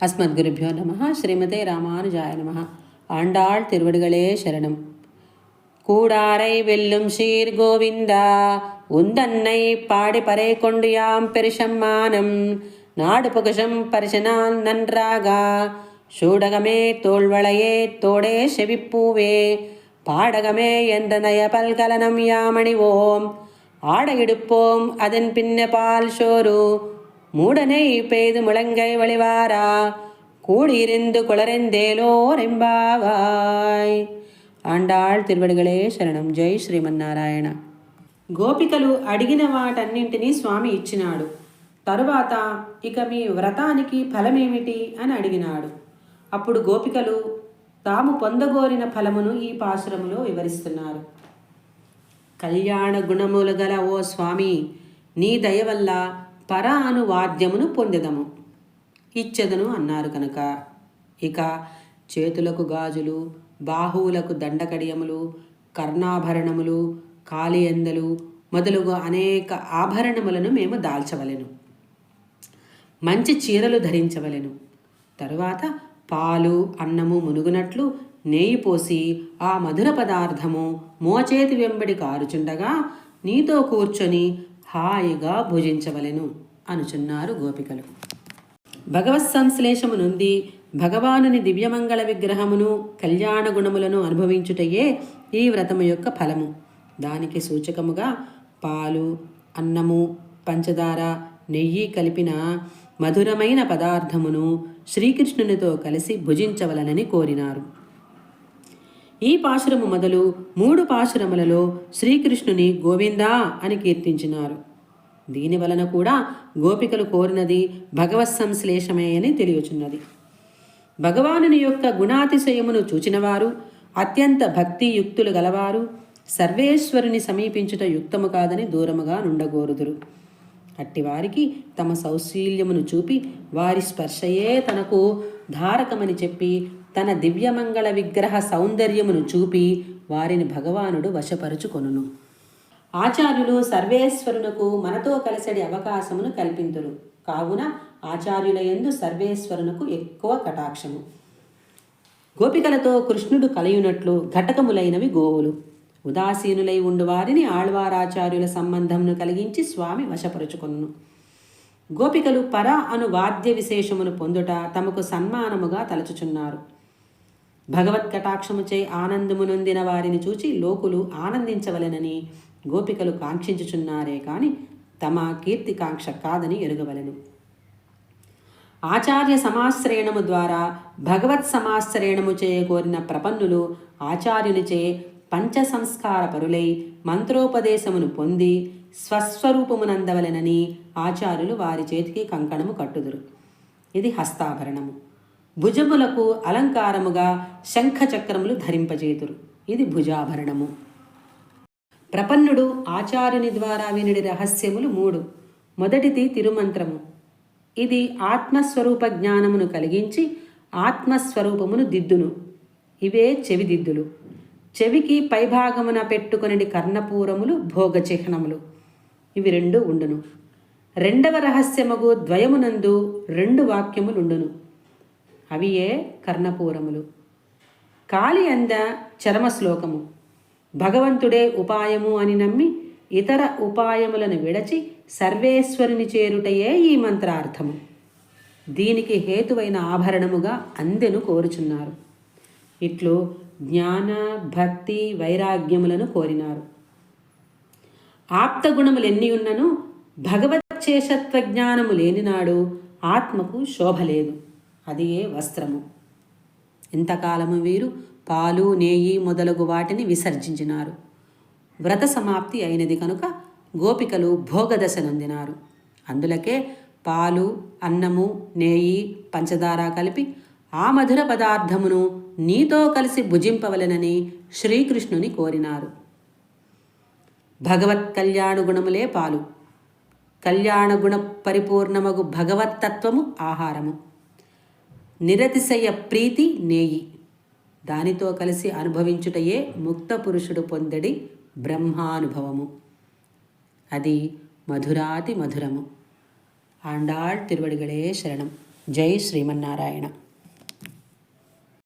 அஸ்மத்குருபியோ நம ஸ்ரீமதே ராமானுஜாய நம ஆண்டாள் திருவடிகளே சரணம். கூடாரை வெல்லும் சீர் கோவிந்தா உந்தன்னை பாடி பறை கொண்டு யாம் பெருஷம்மானம் நாடு புகழம் பரிசனால் நன்றாகா சூடகமே தோல்வளையே தோடே செவிப்பூவே பாடகமே என்ற நய பல்கலனம் யாமணிவோம். ஆடையிடுப்போம் அதன் பின்ன பால் ஷோரு மூடனை பெய்து முழங்கை வழிவாரா கூடியிருந்து குளரெந்தேலோர் எம்பாவாய் ఆండాళ్ తిరువడిగలే శరణం జై శ్రీమన్నారాయణ గోపికలు అడిగిన వాటన్నింటినీ స్వామి ఇచ్చినాడు తరువాత ఇక మీ వ్రతానికి ఫలమేమిటి అని అడిగినాడు అప్పుడు గోపికలు తాము పొందగోరిన ఫలమును ఈ పాశురములో వివరిస్తున్నారు కళ్యాణ గుణములు గల ఓ స్వామి నీ దయ వల్ల పర అను వాద్యమును పొందెదము. ఇచ్చెదను అన్నారు కనుక. ఇక చేతులకు గాజులు బాహువులకు దండకడియములు కర్ణాభరణములు కాలియందలు మొదలుగు అనేక ఆభరణములను మేము దాల్చవలెను. మంచి చీరలు ధరించవలెను. తరువాత పాలు అన్నము మునుగునట్లు నెయ్యి పోసి ఆ మధుర పదార్థము మోచేతి వెంబడి కారుచుండగా నీతో కూర్చొని హాయిగా భుజించవలెను అనుచున్నారు గోపికలు. భగవత్ సంశ్లేషము నుండి భగవానుని దివ్యమంగళ విగ్రహమును కళ్యాణ గుణములను అనుభవించుటయే ఈ వ్రతము యొక్క ఫలము. దానికి సూచకముగా పాలు అన్నము పంచదార నెయ్యి కలిపిన మధురమైన పదార్థమును శ్రీకృష్ణునితో కలిసి భుజించవలనని కోరినారు. ఈ పాశురము మొదలు మూడు పాశురములలో శ్రీకృష్ణుని గోవిందా అని కీర్తించినారు. దీని వలన కూడా గోపికలు కోరినది భగవత్ సంశ్లేషమే అని తెలియచున్నది. భగవానుని యొక్క గుణాతిశయమును చూచినవారు అత్యంత భక్తియుక్తులు గలవారు సర్వేశ్వరుని సమీపించుట యుక్తము కాదని దూరముగా నుండగోరుదురు. అట్టివారికి తమ సౌశీల్యమును చూపి వారి స్పర్శయే తనకు ధారకమని చెప్పి తన దివ్యమంగళ విగ్రహ సౌందర్యమును చూపి వారిని భగవానుడు వశపరుచుకొనును. ఆచార్యులు సర్వేశ్వరునకు మనతో కలిసడి అవకాశమును కల్పింతురు. కావున ఆచార్యుల ఎందు సర్వేశ్వరునకు ఎక్కువ కటాక్షము. గోపికలతో కృష్ణుడు కలయునట్లు ఘటకములైనవి గోవులు. ఉదాసీనులై ఉండు వారిని ఆళ్వారాచార్యుల సంబంధమును కలిగించి స్వామి వశపరుచుకొను గోపికలు పర అను వాద్య విశేషమును పొందుట తమకు సన్మానముగా తలచుచున్నారు. భగవత్ కటాక్షముచే ఆనందము నొందిన వారిని చూచి లోకులు ఆనందించవలెనని గోపికలు కాంక్షించుచున్నారే కాని తమ కీర్తికాంక్ష కాదని ఎరుగవలెను. ఆచార్య సమాశ్రయణము ద్వారా భగవత్ సమాశ్రయణము చేయకోరిన ప్రపన్నులు ఆచార్యునిచే పంచ సంస్కార పరులై మంత్రోపదేశమును పొంది స్వస్వరూపమునందవలెనని ఆచార్యులు వారి చేతికి కంకణము కట్టుదురు. ఇది హస్తాభరణము. భుజములకు అలంకారముగా శంఖ చక్రములు ధరింపజేతురు. ఇది భుజాభరణము. ప్రపన్నుడు ఆచార్యుని ద్వారా వినిడి రహస్యములు మూడు. మొదటిది తిరుమంత్రము. ఇది ఆత్మస్వరూప జ్ఞానమును కలిగించి ఆత్మస్వరూపమును దిద్దును. ఇవే చెవిదిద్దులు. చెవికి పైభాగమున పెట్టుకొని కర్ణపూరములు భోగ చిహ్నములు ఇవి రెండు ఉండును. రెండవ రహస్యముగు ద్వయమునందు రెండు వాక్యములుండును. అవియే కర్ణపూరములు. కాలి అంద చరమ శ్లోకము భగవంతుడే ఉపాయము అని నమ్మి ఇతర ఉపాయములను విడచి సర్వేశ్వరుని చేరుటయే ఈ మంత్రార్థము. దీనికి హేతువైన ఆభరణముగా అందెను కోరుచున్నారు. ఇట్లు జ్ఞాన భక్తి వైరాగ్యములను కోరినారు. ఆప్తగుణములు ఎన్ని ఉన్నను భగవచ్చేషత్వ జ్ఞానము లేనినాడు ఆత్మకు శోభ లేదు. అది ఏ వస్త్రము. ఇంతకాలము వీరు పాలు నేయి మొదలగు వాటిని విసర్జించినారు. వ్రత సమాప్తి అయినది కనుక గోపికలు భోగదశ నొందినారు అందులకే పాలు అన్నము నేయి పంచదార కలిపి ఆ మధుర పదార్థమును నీతో కలిసి భుజింపవలెనని శ్రీకృష్ణుని కోరినారు. భగవత్ కళ్యాణ గుణములే పాలు. కళ్యాణ గుణ పరిపూర్ణమగు భగవత్తత్వము ఆహారము. నిరతిశయ ప్రీతి నేయి. దానితో కలిసి అనుభవించుటయే ముక్త పురుషుడు పొందడి బ్రహ్మానుభవము. అది మధురాతి మధురము. ఆండాళ్ తిరువడిగళే శరణం. జై శ్రీమన్నారాయణ.